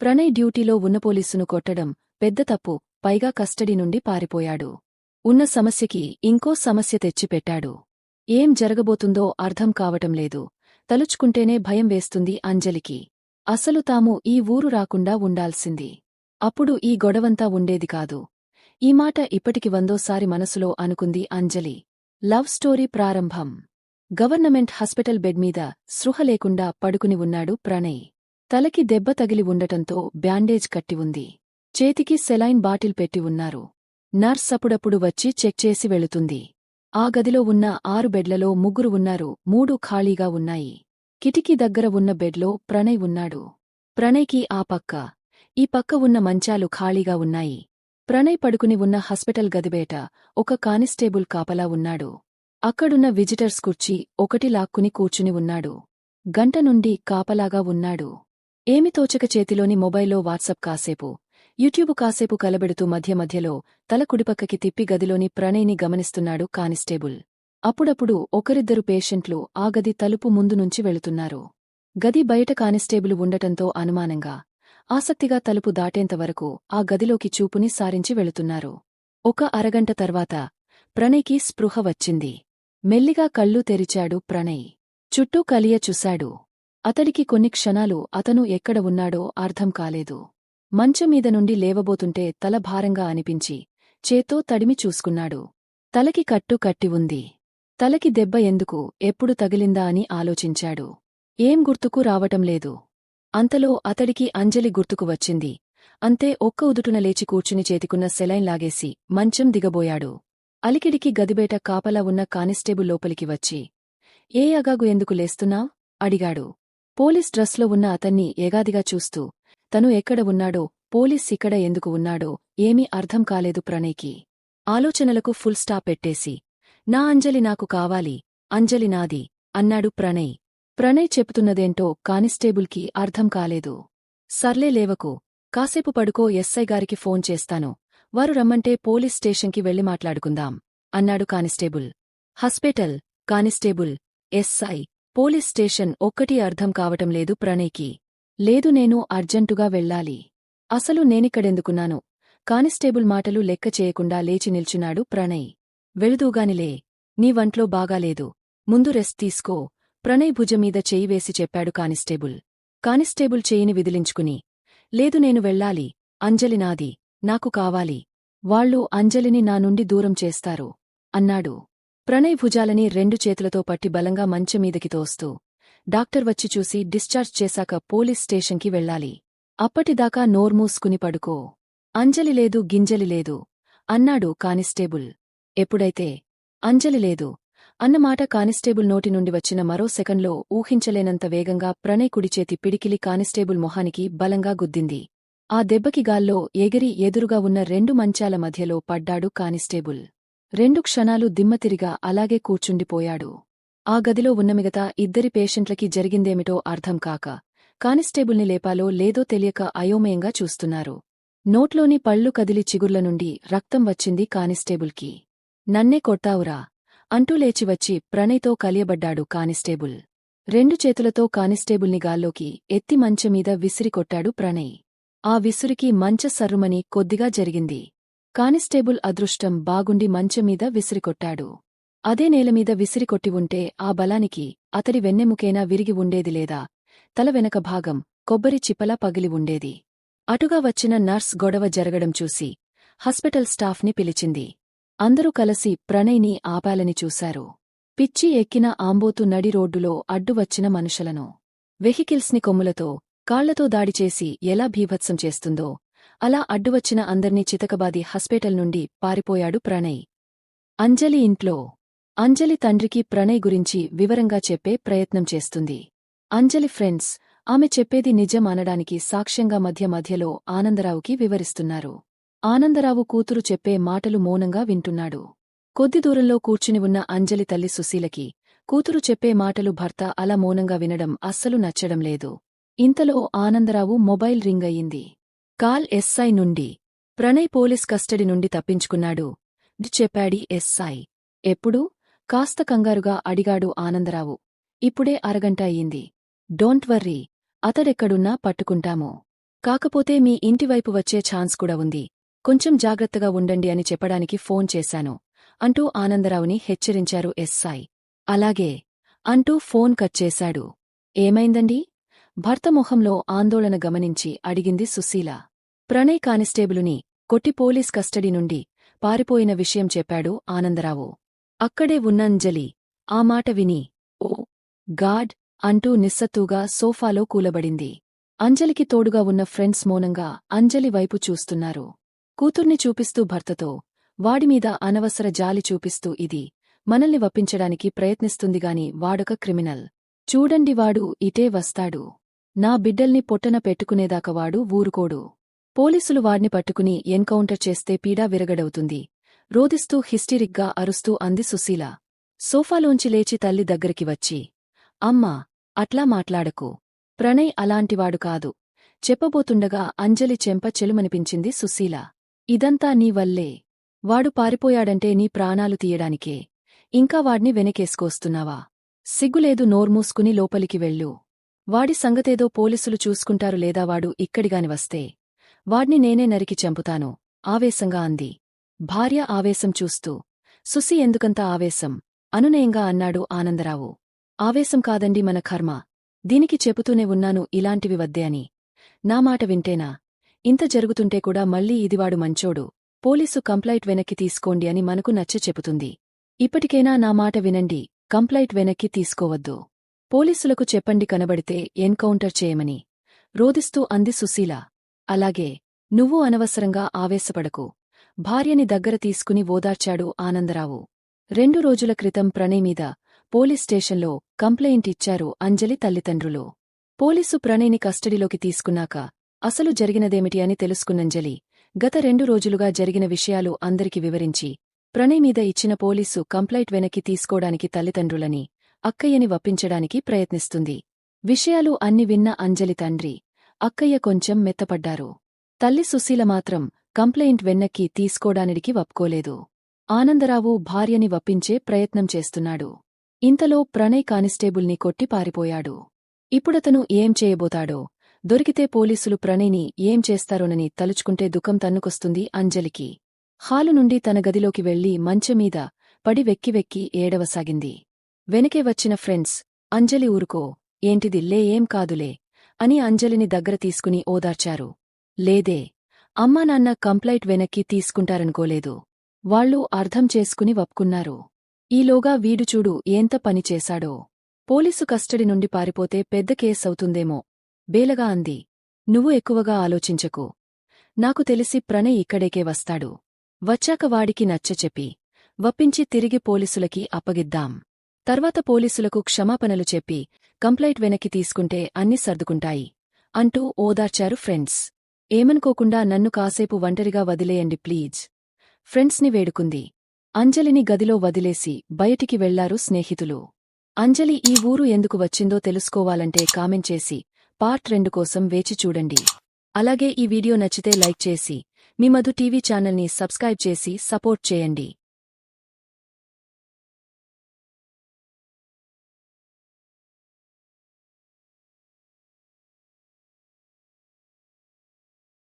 ప్రణయ్ డ్యూటీలో ఉన్న పోలీసును కొట్టడం పెద్ద తప్పు పైగా కస్టడీ నుండి పారిపోయాడు. ఉన్న సమస్యకి ఇంకో సమస్య తెచ్చిపెట్టాడు. ఏం జరగబోతుందో అర్థం కావటం లేదు. తలుచుకుంటేనే భయం వేస్తుంది అంజలికి. అసలు తాము ఈ ఊరు రాకుండా ఉండాల్సింది. అప్పుడు ఈ గొడవంతా ఉండేది కాదు. ఈ మాట ఇప్పటికి వందోసారి మనసులో అనుకుంది అంజలి. లవ్ స్టోరీ ప్రారంభం. గవర్నమెంట్ హాస్పిటల్ బెడ్ మీద సృహ లేకుండా పడుకుని ఉన్నాడు ప్రణయ్. తలకి దెబ్బ తగిలి ఉండటంతో బ్యాండేజ్ కట్టి ఉంది. చేతికి సెలైన్ బాటిల్ పెట్టి ఉన్నారు. నర్స్ అప్పుడప్పుడు వచ్చి చెక్ చేసి వెళుతుంది. ఆ గదిలో ఉన్న ఆరు బెడ్లలో ముగ్గురు ఉన్నారు. మూడు ఖాళీగా ఉన్నాయి. కిటికీ దగ్గర ఉన్న బెడ్లో ప్రణయ్ ఉన్నాడు. ప్రణయ్కి ఆ పక్క ఈ పక్క ఉన్న మంచాలు ఖాళీగా ఉన్నాయి. ప్రణయ్ పడుకుని ఉన్న హాస్పిటల్ గదిబేట ఒక కానిస్టేబుల్ కాపలా ఉన్నాడు. అక్కడున్న విజిటర్స్ కుర్చీ ఒకటి లాక్కుని కూర్చుని ఉన్నాడు. గంట నుండి కాపలాగా ఉన్నాడు. ఏమి తోచక చేతిలోని మొబైల్లో వాట్సప్ కాసేపు యూట్యూబ్ కాసేపు కలబెడుతూ మధ్య మధ్యలో తల కుడిపక్కకి తిప్పి గదిలోని ప్రణయ్ని గమనిస్తున్నాడు కానిస్టేబుల్. అప్పుడప్పుడు ఒకరిద్దరు పేషెంట్లు ఆ గది తలుపు ముందు నుంచి వెళుతున్నారు. గది బయట కానిస్టేబుల్ ఉండటంతో అనుమానంగా ఆసక్తిగా తలుపు దాటేంతవరకు ఆ గదిలోకి చూపుని సారించి వెళుతున్నారు. ఒక అరగంట తర్వాత ప్రణయ్కి స్పృహ వచ్చింది. మెల్లిగా కళ్ళు తెరిచాడు ప్రణయ్. చుట్టూ కలియ చూశాడు. అతడికి కొన్ని క్షణాలు అతను ఎక్కడ ఉన్నాడో అర్థం కాలేదు. మంచమీద నుండి లేవబోతుంటే తల భారంగా అనిపించి చేతో తడిమి చూసుకున్నాడు. తలకి కట్టు కట్టి ఉంది. తలకి దెబ్బ ఎందుకు ఎప్పుడు తగిలిందా అని ఆలోచించాడు. ఏం గుర్తుకు రావటంలేదు అంతలో అతడికి అంజలి గుర్తుకు వచ్చింది. అంతే ఒక్క ఉదుటున లేచి కూర్చుని చేతికున్న సెలైన్ లాగేసి మంచం దిగబోయాడు. అలికిడికి గదిబేట కాపలా ఉన్న కానిస్టేబుల్ లోపలికి వచ్చి ఏ అగాగు ఎందుకు లేస్తున్నా అడిగాడు. పోలీస్ డ్రెస్లో ఉన్న అతన్ని ఏగాదిగా చూస్తూ తను ఎక్కడ ఉన్నాడో పోలీస్ ఇక్కడ ఎందుకు ఉన్నాడో ఏమీ అర్థం కాలేదు ప్రణయ్కి. ఆలోచనలకు ఫుల్ స్టాప్ పెట్టేసి నా అంజలి నాకు కావాలి అంజలి నాది అన్నాడు ప్రణయ్. ప్రణయ్ చెప్తున్నదేంటో కానిస్టేబుల్కి అర్థం కాలేదు. సర్లే లేవకు కాసేపు పడుకో ఎస్ఐ గారికి ఫోన్ చేస్తాను. వారు రమ్మంటే పోలీస్ స్టేషన్కి వెళ్ళి మాట్లాడుకుందాం అన్నాడు constable. Hospital constable SI police station ఒక్కటి అర్థం కావటం లేదు ప్రణయ్కి. లేదు నేను అర్జెంటుగా వెళ్ళాలి. అసలు నేనిక్కడెందుకున్నాను? కానిస్టేబుల్ మాటలు లెక్క చేయకుండా లేచి నిల్చున్నాడు ప్రణయ్. వెళుదూగానిలే నీ వంట్లో బాగాలేదు ముందు రెస్ట్ తీసుకో. ప్రణయ్ భుజమీద చేయి వేసి చెప్పాడు కానిస్టేబుల్. కానిస్టేబుల్ చేయిని విదిలించుకుని లేదు నేను వెళ్ళాలి. అంజలి నాది. నాకు కావాలి. వాళ్ళు అంజలిని నా నుండి దూరం చేస్తారు. అన్నాడు. ప్రణయ్ భుజాలని రెండు చేతులతో పట్టి బలంగా మంచమీదకి తోస్తూ డాక్టర్ వచ్చి చూసి డిశ్చార్జ్ చేశాక పోలీస్ స్టేషన్కి వెళ్ళాలి. అప్పటిదాకా నోర్మూసుకుని పడుకో. అంజలి లేదు గింజలి లేదు. అన్నాడు కానిస్టేబుల్. ఎప్పుడైతే? అంజలి లేదు. అన్నమాట కానిస్టేబుల్ నోటి నుండి వచ్చిన మరో సెకండ్లో ఊహించలేనంత వేగంగా ప్రణయ్ కుడిచేతి పిడికిలి కానిస్టేబుల్ మొహానికి బలంగా గుద్దింది. ఆ దెబ్బకి గాల్లో ఎగిరి ఎదురుగా ఉన్న రెండు మంచాల మధ్యలో పడ్డాడు కానిస్టేబుల్. రెండు క్షణాలు దిమ్మతిరిగా అలాగే కూర్చుండిపోయాడు. ఆ గదిలో ఉన్న మిగతా ఇద్దరి పేషెంట్లకి జరిగిందేమిటో అర్థం కాక కానిస్టేబుల్ని లేపాలో లేదో తెలియక అయోమయంగా చూస్తున్నారు. నోట్లోని పళ్ళు కదిలి చిగుర్ల నుండి రక్తం వచ్చింది కానిస్టేబుల్కి. నన్నే కొట్టావురా అంటూ లేచివచ్చి ప్రణయ్తో కలియబడ్డాడు కానిస్టేబుల్. రెండు చేతులతో కానిస్టేబుల్ని గాల్లోకి ఎత్తి మంచమీద విసిరి కొట్టాడు ప్రణయ్. ఆ విసురికి మంచ సర్రుమని కొద్దిగా జరిగింది. కానిస్టేబుల్ అదృష్టం బాగుండి మంచమీద విసిరికొట్టాడు. అదే నేలమీద విసిరికొట్టి ఉంటే ఆ బలానికి అతడి వెన్నెముకేనా విరిగి ఉండేది లేదా? తల వెనక భాగం కొబ్బరి చిప్పలా పగిలి ఉండేది. అటుగా వచ్చిన నర్స్ గొడవ జరగడం చూసి హాస్పిటల్ స్టాఫ్ని పిలిచింది. అందరూ కలసి ప్రణయ్ని ఆపాలని చూశారు. పిచ్చి ఎక్కిన ఆంబోతు నడి రోడ్డులో అడ్డువచ్చిన మనుషులను. వెహికల్స్ని కొమ్ములతో కాళ్ళతో దాడిచేసి ఎలా భీభత్సం చేస్తుందో అలా అడ్డువచ్చిన అందర్నీ చితకబాది హాస్పిటల్ నుండి పారిపోయాడు ప్రణయ్. అంజలి ఇంట్లో. అంజలి తండ్రికి ప్రణయ్ గురించి వివరంగా చెప్పే ప్రయత్నం చేస్తుంది. అంజలి ఫ్రెండ్స్ ఆమె చెప్పేది నిజం అనడానికి సాక్ష్యంగా మధ్య మధ్యలో ఆనందరావుకి వివరిస్తున్నారు. ఆనందరావు కూతురు చెప్పే మాటలు మౌనంగా వింటున్నాడు. కొద్ది దూరంలో కూర్చుని ఉన్న అంజలి తల్లి సుశీలకి కూతురు చెప్పే మాటలు భర్త అలా మౌనంగా వినడం అస్సలు నచ్చడం లేదు. ఇంతలో ఆనందరావు మొబైల్ రింగ్ అయ్యింది. కాల్ ఎస్ఐ నుండి. ప్రణయ్ పోలీస్ కస్టడీ నుండి తప్పించుకున్నాడు. చెప్పాడి ఎస్ఐ. ఎప్పుడు? కాస్త కంగారుగా అడిగాడు ఆనందరావు. ఇప్పుడే అరగంట అయ్యింది. Don't worry. అతడెక్కడున్నా పట్టుకుంటాము. కాకపోతే మీ ఇంటివైపు వచ్చే ఛాన్స్ కూడా ఉంది. కొంచెం జాగ్రత్తగా ఉండండి అని చెప్పడానికి ఫోన్ చేశాను. అంటూ ఆనందరావుని హెచ్చరించారు ఎస్ఐ. అలాగే. అంటూ ఫోన్ కట్ చేశాడు. ఏమైందండి? భర్త మొహంలో ఆందోళన గమనించి అడిగింది సుశీల. ప్రణయ్ కానిస్టేబులుని కొట్టి పోలీస్ కస్టడీ నుండి పారిపోయిన విషయం చెప్పాడు ఆనందరావు. అక్కడే ఉన్నంజలి ఆ మాట విని ఓ గాడ్ అంటూ నిస్సత్తుగా సోఫాలో కూలబడింది. అంజలికి తోడుగా ఉన్న ఫ్రెండ్స్ మౌనంగా అంజలి వైపు చూస్తున్నారు. కూతుర్ని చూపిస్తూ భర్తతో వాడిమీద అనవసర జాలి చూపిస్తూ ఇది మనల్ని వప్పించడానికి ప్రయత్నిస్తుందిగాని వాడొక క్రిమినల్. చూడండి వాడు ఇటే వస్తాడు. నా బిడ్డల్ని పొట్టన పెట్టుకునేదాకా వాడు ఊరుకోడు. పోలీసులు వాడ్ని పట్టుకుని ఎన్కౌంటర్ చేస్తే పీడా విరగడవుతుంది. రోదిస్తూ హిస్టిరిక్గా అరుస్తూ అంది సుశీల. సోఫాలోంచి లేచి తల్లి దగ్గరికి వచ్చి అమ్మా అట్లా మాట్లాడకు. ప్రణయ్ అలాంటివాడు కాదు. చెప్పబోతుండగా అంజలి చెంప చెలుమనిపించింది సుశీల. ఇదంతా నీ వల్లే. వాడు పారిపోయాడంటే నీ ప్రాణాలు తీయడానికే. ఇంకా వాడ్ని వెనకేసుకొస్తున్నావా? సిగ్గులేదు నోర్మూసుకుని లోపలికి వెళ్ళు. వాడి సంగతేదో పోలీసులు చూసుకుంటారు లేదా వాడు ఇక్కడిగాని వస్తే. వాడ్ని నేనే నరికి చంపుతాను ఆవేశంగా అంది. భార్య ఆవేశం చూస్తూ సుసి ఎందుకంత ఆవేశం? అనునయంగా అన్నాడు ఆనందరావు. ఆవేశం కాదండి మన కర్మ. దీనికి చెబుతూనే ఉన్నాను ఇలాంటివి వద్దే అని. నా మాట వింటేనా? ఇంత జరుగుతుంటే కూడా మళ్ళీ ఇదివాడు మంచోడు. పోలీసు కంప్లైంట్ వెనక్కి తీసుకోండి అని మనకు నచ్చ చెబుతుంది. ఇప్పటికైనా నా మాట వినండి కంప్లైంట్ వెనక్కి తీసుకోవద్దు. పోలీసులకు చెప్పండి కనబడితే ఎన్కౌంటర్ చేయమని. రోదిస్తూ అంది సుశీల. అలాగే నువ్వు అనవసరంగా ఆవేశపడకు. భార్యని దగ్గర తీసుకుని ఓదార్చాడు ఆనందరావు. రెండు రోజుల క్రితం ప్రణయ్ మీద పోలీస్ స్టేషన్లో కంప్లైంట్ ఇచ్చారు అంజలి తల్లిదండ్రులు. పోలీసు ప్రణయ్ని కస్టడీలోకి తీసుకున్నాక అసలు జరిగినదేమిటి అని తెలుసుకున్నంజలి గత రెండు రోజులుగా జరిగిన విషయాలు అందరికి వివరించి ప్రణయ్ మీద ఇచ్చిన పోలీసు కంప్లైంట్ వెనక్కి తీసుకోడానికి తల్లిదండ్రులని అక్కయ్యని వప్పించడానికి ప్రయత్నిస్తుంది. విషయాలు అన్ని విన్న అంజలి తండ్రి అక్కయ్య కొంచెం మెత్తపడ్డారు. తల్లి సుశీల మాత్రం కంప్లైంట్ వెన్నక్కి తీసుకోడానికి వప్పుకోలేదు. ఆనందరావు భార్యని వప్పించే ప్రయత్నం చేస్తున్నాడు. ఇంతలో ప్రణయ్ కానిస్టేబుల్ని కొట్టి పారిపోయాడు. ఇప్పుడతను ఏం చేయబోతాడో దొరికితే పోలీసులు ప్రణయ్ని ఏం చేస్తారోనని తలుచుకుంటే దుఃఖం తన్నుకొస్తుంది అంజలికి. హాలు నుండి తన గదిలోకి వెళ్ళి మంచమీద పడి వెక్కి వెక్కి ఏడవసాగింది. వెనకే వచ్చిన ఫ్రెండ్స్ అంజలి ఊరుకో ఏంటిది లే ఏం కాదులే అని అంజలిని దగ్గర తీసుకుని ఓదార్చారు. లేదే అమ్మానాన్న కంప్లైంట్ వెనక్కి తీసుకుంటారనుకోలేదు. వాళ్ళు అర్థం చేసుకుని వప్పుకున్నారు. ఈలోగా వీడు చూడు ఎంత పనిచేశాడో పోలీసు కస్టడీ నుండి పారిపోతే పెద్ద కేసవుతుందేమో బేలగా అంది. నువ్వు ఎక్కువగా ఆలోచించకు. నాకు తెలిసి ప్రణయ్ ఇక్కడేకే వస్తాడు. వచ్చాక వాడికి నచ్చచెప్పి వప్పించి తిరిగి పోలీసులకి అప్పగిద్దాం. తర్వాత పోలీసులకు క్షమాపణలు చెప్పి కంప్లైంట్ వెనక్కి తీసుకుంటే అన్ని సర్దుకుంటాయి అంటూ ఓదార్చారు ఫ్రెండ్స్. ఏమనుకోకుండా నన్ను కాసేపు ఒంటరిగా వదిలేయండి ప్లీజ్. ఫ్రెండ్స్ని వేడుకుంది. అంజలిని గదిలో వదిలేసి బయటికి వెళ్ళారు స్నేహితులు. అంజలి ఈ ఊరు ఎందుకు వచ్చిందో తెలుసుకోవాలంటే కామెంట్ చేసి పార్ట్ రెండు కోసం వేచి చూడండి. అలాగే ఈ వీడియో నచ్చితే లైక్ చేసి మీ మధు టీవీ ఛానల్ని సబ్స్క్రైబ్ చేసి సపోర్ట్ చేయండి.